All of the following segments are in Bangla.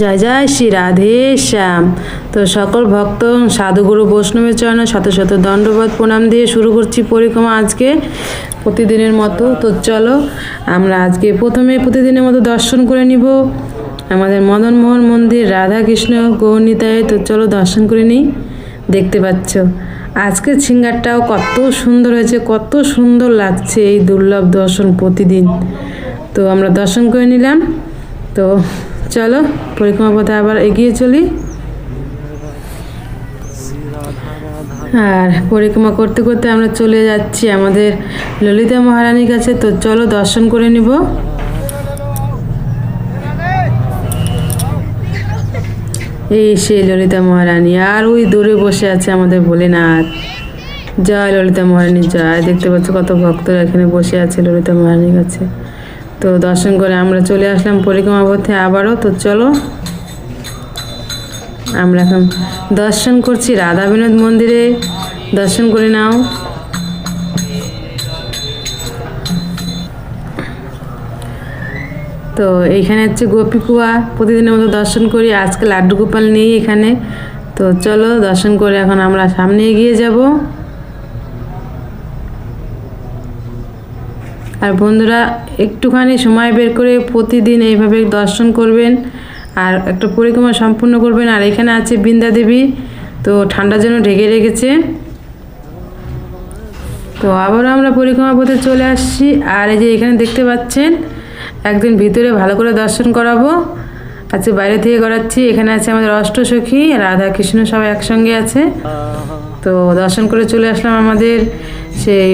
জয় জয় শ্রী রাধে শ্যাম। তো সকল ভক্ত সাধুগুরু বৈষ্ণবের চরণে শত শত দণ্ডবোধ প্রণাম দিয়ে শুরু করছি পরিক্রমা আজকে প্রতিদিনের মতো। তো চলো, আমরা আজকে প্রথমে প্রতিদিনের মতো দর্শন করে নিব। আমাদের মদনমোহন মন্দির রাধা কৃষ্ণ গৌরনীতায়। তো চলো দর্শন করে নিই। দেখতে পাচ্ছ, আজকের সিঙ্গারটাও কত সুন্দর হয়েছে, কত সুন্দর লাগছে এই দুর্লভ দর্শন প্রতিদিন। তো আমরা দর্শন করে নিলাম। তো চলো, পরিক্রমা পথে আবার এগিয়ে চলি। আর পরিক্রমা করতে করতে আমরা চলে যাচ্ছি আমাদের ললিতা মহারানীর কাছে। তো চলো, দর্শন করে নিব। এই সেই ললিতা মহারানী, আর ওই দূরে বসে আছে আমাদের ভোলেনাথ। জয় ললিতা মহারানী, জয়। দেখতে পাচ্ছ কত ভক্তরা এখানে বসে আছে ললিতা মহারানীর কাছে। তো দর্শন করে আমরা চলে আসলাম পরিক্রমা পথে আবারও, তো চলো। আমরা এখন দর্শন করছি রাধা বিনোদ মন্দিরে। দর্শন করে নাও। তো এইখানে হচ্ছে গোপীকুয়া প্রতিদিনের মতো দর্শন করি। আজকে লাড্ডু গোপাল নেই এখানে। তো চলো দর্শন করে এখন আমরা সামনে এগিয়ে যাব। আর বন্ধুরা, একটুখানি সময় বের করে প্রতিদিন এইভাবে দর্শন করবেন আর একটা পরিক্রমা সম্পূর্ণ করবেন। আর এখানে আছে বৃন্দা দেবী, তো ঠান্ডার জন্য ঢেকে রেখেছে। তো আবারও আমরা পরিক্রমা পথে চলে আসছি। আর এই যে এখানে দেখতে পাচ্ছেন, একদিন ভিতরে ভালো করে দর্শন করাবো। আজকে বাইরে থেকে করাচ্ছি। এখানে আছে আমাদের অষ্টসখী, রাধা, কৃষ্ণ সবাই একসঙ্গে আছে। তো দর্শন করে চলে আসলাম আমাদের সেই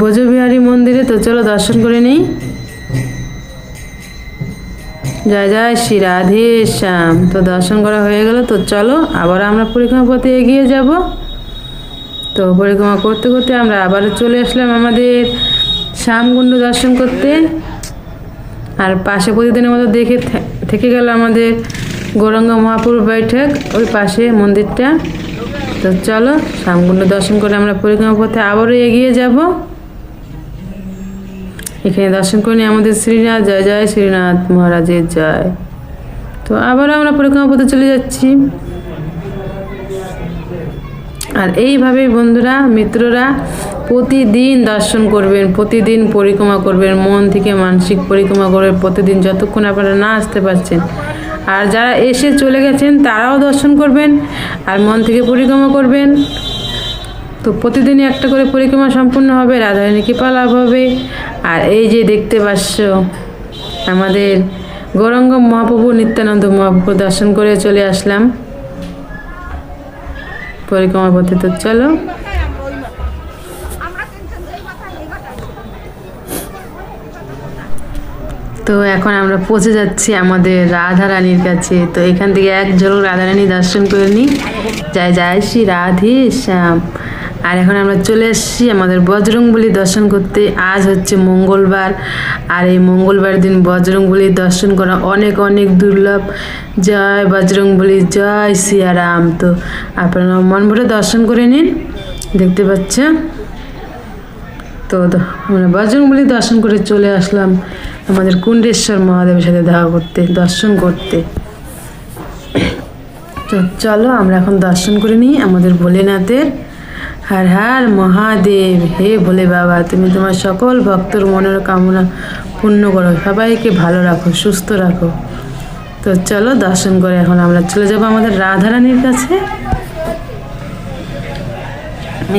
ব্রজবিহারী মন্দিরে তো চলো দর্শন করে নিই। জয় জয় শ্রী রাধে শ্যাম। তো দর্শন করা হয়ে গেল, তো চলো আবার আমরা পরিক্রমা পথে এগিয়ে যাব। তো পরিক্রমা করতে করতে আমরা আবারও চলে আসলাম আমাদের শ্যামকুণ্ড দর্শন করতে। আর পাশে প্রতিদিনের মতো দেখে থেকে গেল আমাদের গৌরাঙ্গ মহাপুর বৈঠক, ওই পাশে মন্দিরটা। তো চলো শ্যামকুণ্ড দর্শন করে আমরা পরিক্রমা পথে আবারও এগিয়ে যাব। এখানে দর্শন করে নিই আমাদের শ্রীনাথ, জয় জয় শ্রীনাথ মহারাজের জয়। তো আবারও আমরা পরিক্রমা পথে চলে যাচ্ছি। আর এইভাবেই বন্ধুরা, মিত্ররা প্রতিদিন দর্শন করবেন, প্রতিদিন পরিক্রমা করবেন, মন থেকে মানসিক পরিক্রমা করবেন প্রতিদিন যতক্ষণ আপনারা না আসতে পারছেন। আর যারা এসে চলে গেছেন, তারাও দর্শন করবেন, আর মন থেকে পরিক্রমা করবেন। তো প্রতিদিনই একটা করে পরিক্রমা সম্পূর্ণ হবে রাধারানী কৃপা লাভ হবে। আর এই যে দেখতে পাচ্ছ, আমাদের গৌরঙ্গ মহাপ্রভু নিত্যানন্দ মহাপ্রভু দর্শন করে চলে আসলাম। পরিক্রমা পথে তো চলো। তো এখন আমরা পৌঁছে যাচ্ছি আমাদের রাধা রানীর কাছে। তো এখান থেকে এক ঝলক রাধা রানী দর্শন করে নিই। জয় জয় শ্রী রাধে শ্যাম। আর এখন আমরা চলে এসেছি আমাদের বজরংবলী দর্শন করতে। আজ হচ্ছে মঙ্গলবার। আর এই মঙ্গলবার দিন বজরংবলী দর্শন করা অনেক অনেক দুর্লভ। জয় বজরংবলী, জয় সিয়ারাম। তো আপনারা মন ভরে দর্শন করে নিন। দেখতে পাচ্ছেন তো আমরা বজরংবলী দর্শন করে চলে আসলাম আমাদের কুণ্ডেশ্বর মহাদেবের সাথে দেখা করতে, দর্শন করতে। তো চলো আমরা এখন দর্শন করে নিই আমাদের ভোলেনাথের হার হার মহাদেব। হে ভোলে বাবা, তুমি তোমার সকল ভক্তর মনের কামনা পূর্ণ করো। সবাইকে ভালো রাখো, সুস্থ রাখো। তো চলো দর্শন করে এখন আমরা চলে যাব আমাদের রাধারানীর কাছে।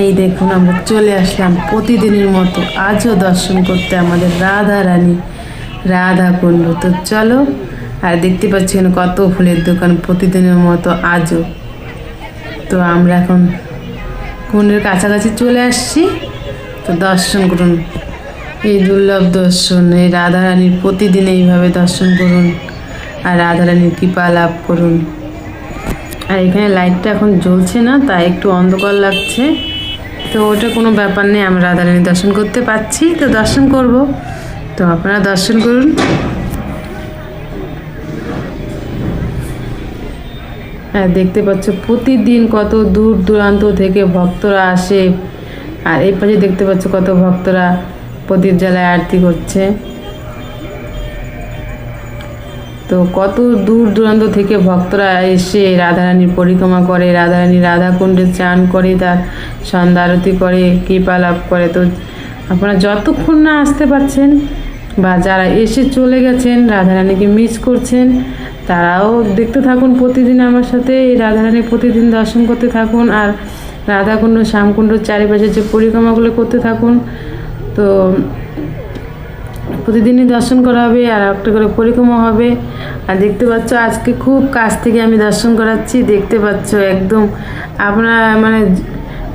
এই দেখুন, আমরা চলে আসলাম প্রতিদিনের মতো আজও দর্শন করতে আমাদের রাধা রানী রাধা কুণ্ড তো চলো, আর দেখতে পাচ্ছি এখানে কত ফুলের দোকান প্রতিদিনের মতো আজও। তো আমরা এখন কুণ্ডের কাছাকাছি চলে আসছি। তো দর্শন করুন। এই দুর্লভ দর্শন, এই রাধারানীর প্রতিদিন এইভাবে দর্শন করুন আর রাধারানীর কৃপা লাভ করুন। আর এখানে লাইটটা এখন জ্বলছে না, তাই একটু অন্ধকার লাগছে। তো ওটা কোনো ব্যাপার নেই, আমরা রাধারানী দর্শন করতে পাচ্ছি তো দর্শন করব। তো আপনারা দর্শন করুন। দেখতে পাচ্ছ, প্রতিদিন কত দূর দূরান্ত থেকে ভক্তরা আসে। আর এই পাশে দেখতে পাচ্ছ কত ভক্তরা প্রদীপ জ্বালায় আরতি করছে। তো কত দূর দূরান্ত থেকে ভক্তরা এসে রাধারানীর পরিক্রমা করে, রাধারানী রাধাকুণ্ডে চান করে, তার সন্ধ্যা আরতি করে, কৃপা লাভ করে। তো আপনারা যতক্ষণ না আসতে পারছেন বা যারা এসে চলে গেছেন, রাধারানীকে মিস করছেন, তারাও দেখতে থাকুন প্রতিদিন আমার সাথে। এই রাধারানী প্রতিদিন দর্শন করতে থাকুন আর রাধাকুণ্ড, শ্যামকুণ্ড চারিপাশে যে পরিক্রমাগুলো করতে থাকুন। তো প্রতিদিনই দর্শন করা হবে আর একটা করে পরিক্রমা হবে। আর দেখতে পাচ্ছ, আজকে খুব কাছ থেকে আমি দর্শন করাচ্ছি, দেখতে পাচ্ছ একদম। আপনারা মানে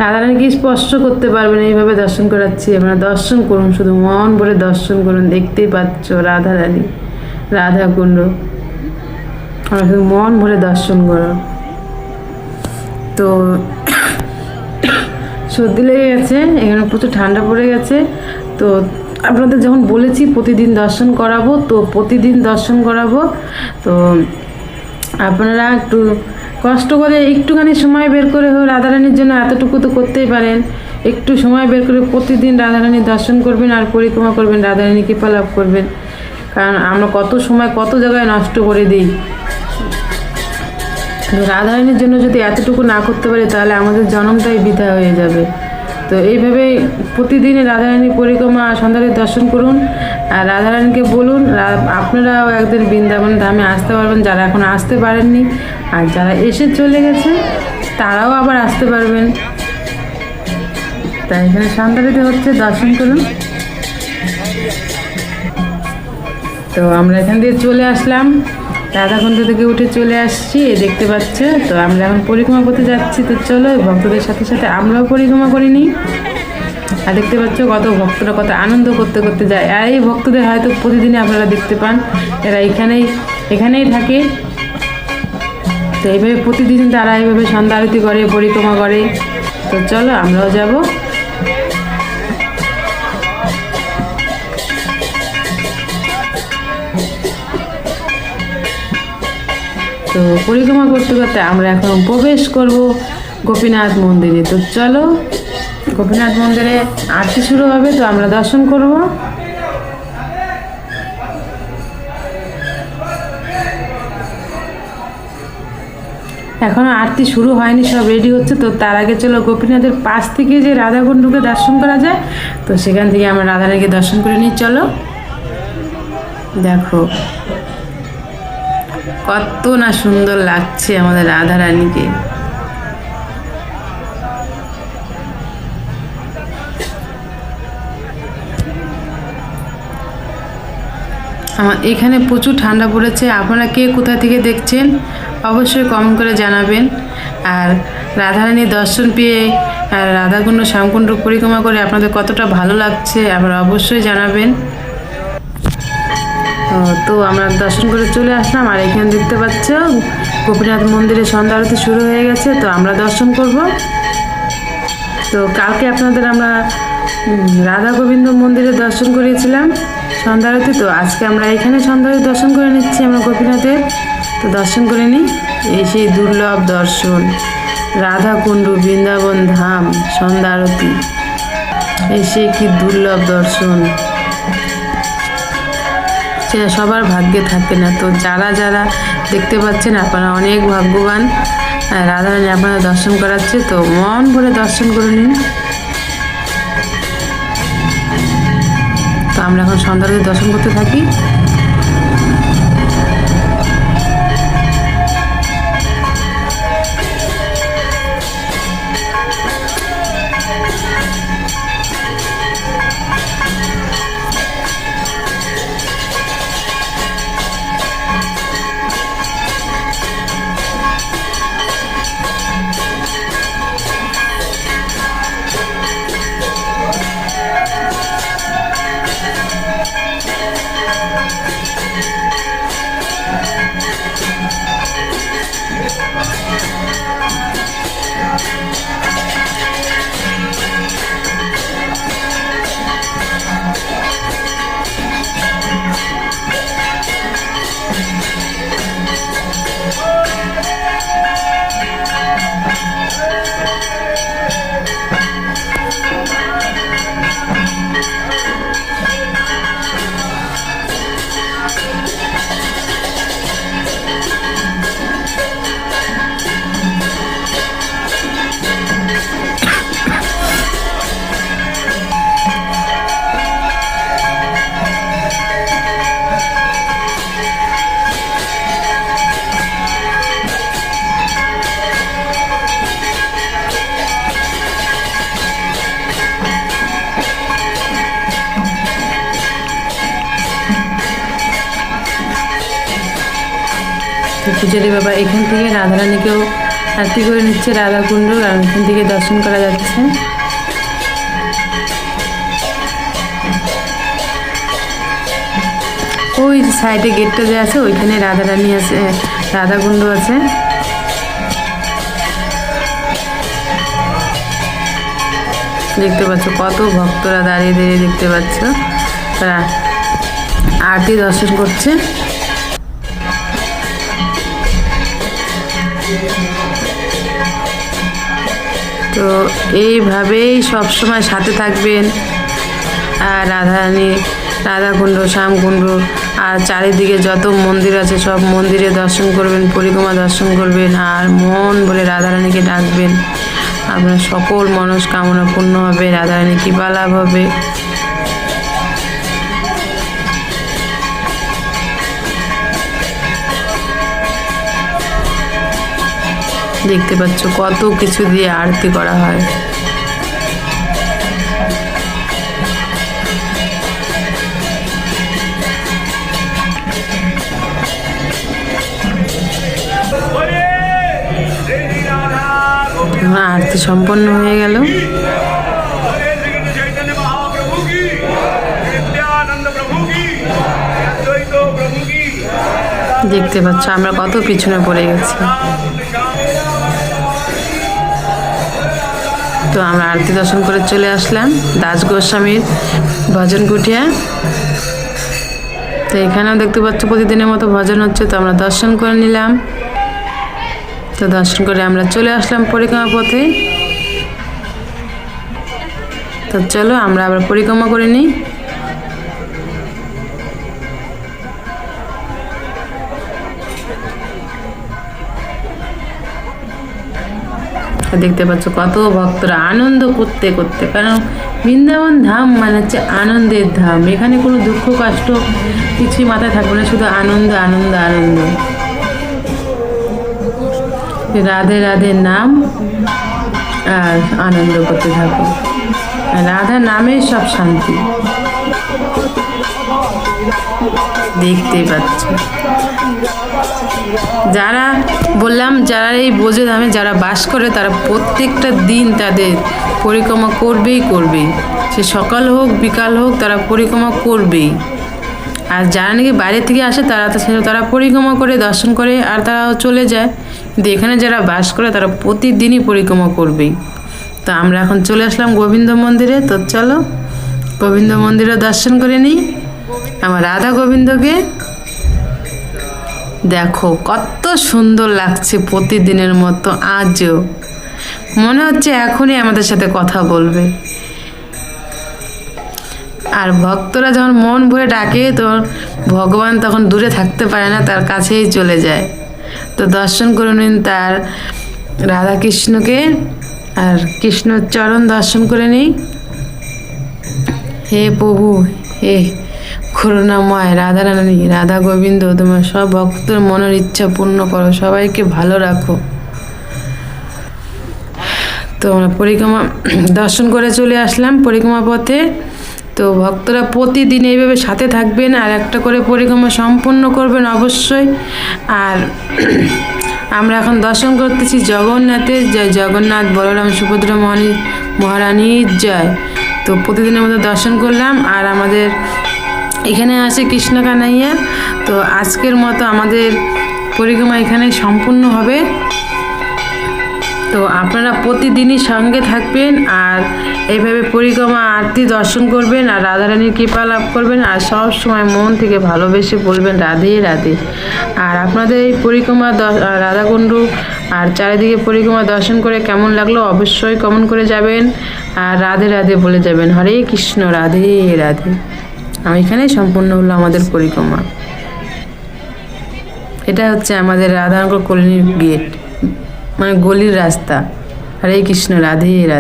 রাধারানীকে স্পষ্ট করতে পারবেন এইভাবে দর্শন করাচ্ছি আপনারা দর্শন করুন, শুধু মন ভরে দর্শন করুন। দেখতেই পাচ্ছ রাধারানী রাধাকুণ্ড আমরা শুধু মন ভরে দর্শন করো তো সর্দি লেগে গেছে, এখানে প্রচুর ঠান্ডা পড়ে গেছে। তো আপনাদের যখন বলেছি প্রতিদিন দর্শন করাবো, তো প্রতিদিন দর্শন করাবো। তো আপনারা একটু কষ্ট করে একটুখানি সময় বের করে হোক, রাধারানীর জন্য এতটুকু তো করতেই পারেন। একটু সময় বের করে প্রতিদিন রাধারানীর দর্শন করবেন আর পরিক্রমা করবেন, রাধারানী কৃপা লাভ করবেন। কারণ আমরা কত সময় কত জায়গায় নষ্ট করে দিই। রাধারানীর জন্য যদি এতটুকু না করতে পারি, তাহলে আমাদের জন্মটাই বৃথা হয়ে যাবে। তো এইভাবে প্রতিদিন রাধারানীর পরিক্রমা, সন্ধ্যারে দর্শন করুন। আর রাধারানীকে বলুন আপনারাও একদিন বৃন্দাবন ধামে আসতে পারবেন, যারা এখন আসতে পারেননি। আর যারা এসে চলে গেছে তারাও আবার আসতে পারবেন। তাই এখানে সন্ধ্যারিতে হচ্ছে দর্শন করুন। তো আমরা এখান দিয়ে চলে আসলাম। রাধাকুণ্ড থেকে উঠে চলে আসছি দেখতে পাচ্ছ। তো আমরা এখন পরিক্রমা করতে যাচ্ছি। তো চলো, ভক্তদের সাথে সাথে আমরাও পরিক্রমা করে নিই। আর দেখতে পাচ্ছ কত ভক্তরা কত আনন্দ করতে করতে যায়। আর এই ভক্তদের হয়তো প্রতিদিনই আপনারা দেখতে পান, এরা এখানেই এখানেই থাকে। তো এইভাবে প্রতিদিন তারা এইভাবে সন্ধ্যা আরতি করে, পরিক্রমা করে। তো চলো আমরাও যাব। তো পরিক্রমা করতে করতে আমরা এখন প্রবেশ করব গোপীনাথ মন্দিরে। তো চলো গোপীনাথ মন্দিরে আরতি শুরু হবে, তো আমরা দর্শন করব। এখনও আরতি শুরু হয়নি, সব রেডি হচ্ছে, তো তার আগে চলো গোপীনাথের পাশ থেকে যে রাধাকুণ্ডকে দর্শন করা যায়, তো সেখান থেকে আমরা রাধারানীকে দর্শন করে নিই, চলো। দেখো, কত না সুন্দর লাগছে আমাদের রাধা আমার এখানে প্রচুর ঠান্ডা পড়েছে। আপনারা কে কোথা থেকে দেখছেন, অবশ্যই কমেন্ট করে জানাবেন। আর রাধারানীর দর্শন পেয়ে, আর রাধাকুণ্ড শ্যামকুণ্ড পরিক্রমা করে আপনাদের কতটা ভালো লাগছে, আপনারা অবশ্যই জানাবেন। তো আমরা দর্শন করে চলে আসলাম। আর এখানে দেখতে পাচ্ছ, গোপীনাথ মন্দিরে সন্ধ্যা আরতি শুরু হয়ে গেছে। তো আমরা দর্শন করব। তো কালকে আপনাদের আমরা রাধা গোবিন্দ মন্দিরে দর্শন করিয়েছিলাম সন্ধ্যা আরতি তো আজকে আমরা এখানে সন্ধ্যা আরতি দর্শন করে নিচ্ছি আমরা গোপীনাথের। তো দর্শন করে নিই এই সেই দুর্লভ দর্শন, রাধা কুণ্ড বৃন্দাবন ধাম সন্ধ্যা আরতি এই সেই কি দুর্লভ দর্শন। সেটা সবার ভাগ্যে থাকে না, তো যারা যারা দেখতে পাচ্ছেন আপনারা অনেক ভাগ্যবান। রাধারানী আপনারা দর্শন করাচ্ছে, তো মন ভরে দর্শন করে নিন। আমরা এখন সন্ধ্যাকে দর্শন করতে থাকি। পূজারি বাবা এখান থেকে রাধারানীকেও আরতি করে নিচ্ছে রাধাকুণ্ড, আর এখান থেকে দর্শন করা যাচ্ছে। ওই সাইডে গেটটা যে আছে, ওইখানে রাধারানী আছে রাধাকুণ্ড আছে। দেখতে পাচ্ছ কত ভক্তরা দাঁড়িয়ে দাঁড়িয়ে দেখতে পাচ্ছ। তারা আরতি দর্শন করছে। তো এইভাবেই সবসময় সাথে থাকবেন। আর রাধারানী, রাধাকুণ্ড, শ্যামকুণ্ড, আর চারিদিকে যত মন্দির আছে সব মন্দিরে দর্শন করবেন, পরিক্রমা দর্শন করবেন, আর মন বলে রাধারানীকে ডাকবেন। আপনার সকল মনস্কামনা পূর্ণ হবে রাধারানী কৃপা লাভ হবে। দেখতে পাচ্ছ কত কিছু দিয়ে আরতি করা হয়। আরতি সম্পন্ন হয়ে গেল। দেখতে পাচ্ছ আমরা কত পিছনে পড়ে গেছি। তো আমরা আরতি দর্শন করে চলে আসলাম। দাস গোস্বামীর ভজন কুটিয়া। তো এখানেও দেখতে পাচ্ছ প্রতিদিনের মতো ভজন হচ্ছে, তো আমরা দর্শন করে নিলাম। তো দর্শন করে আমরা চলে আসলাম পরিক্রমা পথে। তো চলো আমরা আবার পরিক্রমা করে নিই। দেখতে পাচ্ছ, কত ভক্তরা আনন্দ করতে করতে। কারণ বৃন্দাবন ধাম মানে হচ্ছে আনন্দের ধাম। এখানে কোনো দুঃখ, কষ্ট কিছুই মাথায় থাকবে না, শুধু আনন্দ আনন্দ আনন্দ। রাধে রাধে নাম আর আনন্দ করতে থাকো। রাধা নামেই সব শান্তি। দেখতেই পাচ্ছ। যারা বললাম, যারা এই বোঝে ধামে যারা বাস করে, তারা প্রত্যেকটা দিন তাদের পরিক্রমা করবেই করবেই সে সকাল হোক, বিকাল হোক, তারা পরিক্রমা করবেই। আর যারা নাকি বাইরে থেকে আসে, তারা তারা পরিক্রমা করে, দর্শন করে, আর তারা চলে যায়। কিন্তু এখানে যারা বাস করে, তারা প্রতিদিনই পরিক্রমা করবেই। তো আমরা এখন চলে আসলাম গোবিন্দ মন্দিরে। তো চলো গোবিন্দ মন্দিরে দর্শন করে নিই। আমার রাধা গোবিন্দকে। দেখো, কত সুন্দর লাগছে প্রতিদিনের মতো, আজও। মনে হচ্ছে এখনই আমাদের সাথে কথা বলবে। আর ভক্তরা যখন মন ভরে ডাকে, তো ভগবান তখন দূরে থাকতে পারে না, তার কাছেই চলে যায়। তো দর্শন করে নিন তার রাধাকৃষ্ণকে, আর কৃষ্ণর চরণ দর্শন করে নিই। হে প্রভু, হে করুণাময় রাধা রানী রাধা গোবিন্দ, তোমার সব ভক্তের মনের ইচ্ছা পূর্ণ করো, সবাইকে ভালো রাখো। তো আমরা পরিক্রমা, দর্শন করে চলে আসলাম পরিক্রমা পথে। তো ভক্তরা প্রতিদিন এইভাবে সাথে থাকবেন আর একটা করে পরিক্রমা সম্পূর্ণ করবেন অবশ্যই। আর আমরা এখন দর্শন করতেছি জগন্নাথের জয়। জগন্নাথ বলরাম সুভদ্রা মহারানীর জয়। তো প্রতিদিনের মতো দর্শন করলাম, আর আমাদের এখানে আছে কৃষ্ণ কানাইয়া তো আজকের মতো আমাদের পরিক্রমা এখানে সম্পূর্ণ হবে। তো আপনারা প্রতিদিনই সঙ্গে থাকবেন আর এইভাবে পরিক্রমা, আরতি দর্শন করবেন আর রাধারানীর কৃপা লাভ করবেন আর সব সময় মন থেকে ভালোবেসে বলবেন, রাধে রাধে। আর আপনাদের এই পরিক্রমা রাধাকুণ্ড আর চারিদিকে পরিক্রমা দর্শন করে কেমন লাগল অবশ্যই কমন করে যাবেন আর রাধে রাধে বলে যাবেন। হরে কৃষ্ণ, রাধে রাধে। আমি এখানেই সম্পূর্ণ হলো আমাদের পরিক্রমা। এটা হচ্ছে আমাদের রাধানগর কলোনির গেট। মানে গলির রাস্তা। হরে কৃষ্ণ রাধে রাধে।